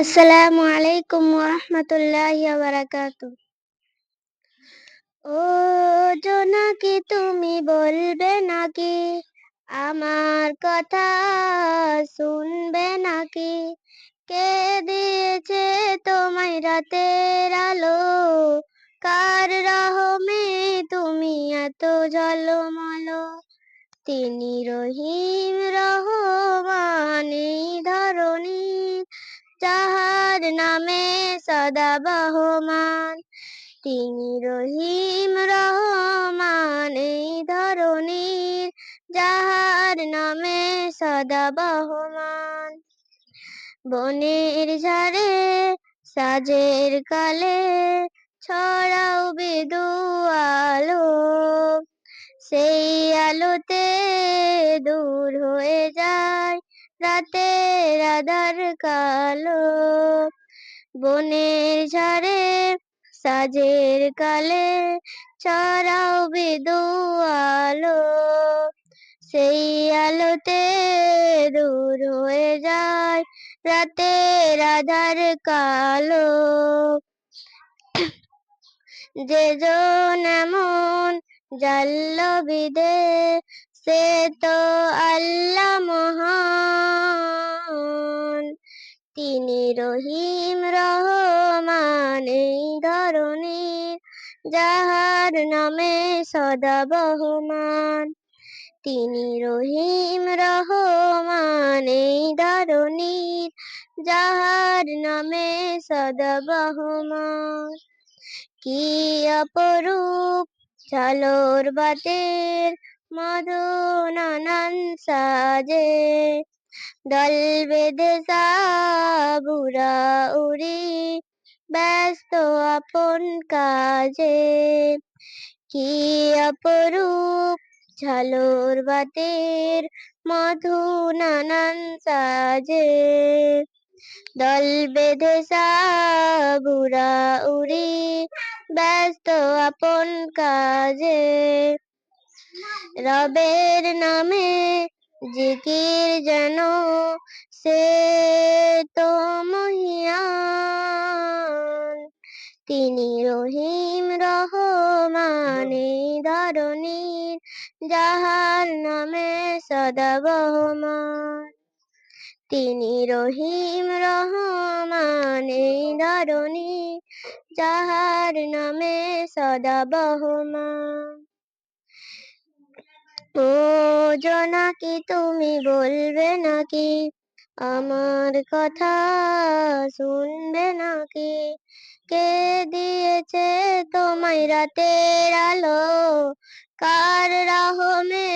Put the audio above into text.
আসসালামু আলাইকুম ওরহমতুল্লাহি বারাকাতু ও জোনাকি তুমি বলবে নাকি আমার কথা শুনবে নাকি কে দিয়েছে তোমায় রাতের আলো কার রহমে তুমি এত ঝলমলো তিনি রহিম রহমান ধরনী যাহার নামে সদা বহমান। তিনি রহিম রহমান, এই ধরনীর যাহার নামে সদা বহমান। বনের ঝাড়ে, সাজের কালে ছড়াও বিদু আলো। সেই আলোতে দূর হয়ে যায় রাতের আধার কালো বনের ঝাড়ে, সাজের কালে ছড়াও বিদু আলো। সেই আলোতে দূর হয়ে যায় রাতের আধার কালো। যে এমন জাল্ল বিদে সে তো আল্লাহ মহান। তিনি রহিম, রহমান, এই ধরনের যাহার নামে সদা বহমান। তিনি রহিম, রহমান, এই ধরনীর যাহার নামে সদা বহমান। কি অপরূপ ঝালর বাতের মধু নানান সাজে দল বেঁধে সাবুরা উড়ি, ব্যস্ত আপন কাজে। কি অপরূপ ঝালর বাতের মধু নানান সাজে দল বেঁধে সাবুরা উড়ি, ব্যস্ত আপন কাজে। রবের নামে জিকির যেন সে তো মহিয়ান। তিনি রহিম রহমান, এই ধরনীর যাহার নামে সদা বহমান। তিনি রহিম রহমান ধরনীর যাহার নামে সদা বহমান। ও জোনাকি তুমি বলবে নাকি? আমার কথা শুনবে নাকি? কে দিয়েছে তোমায় রাতের আলো? কার রহমে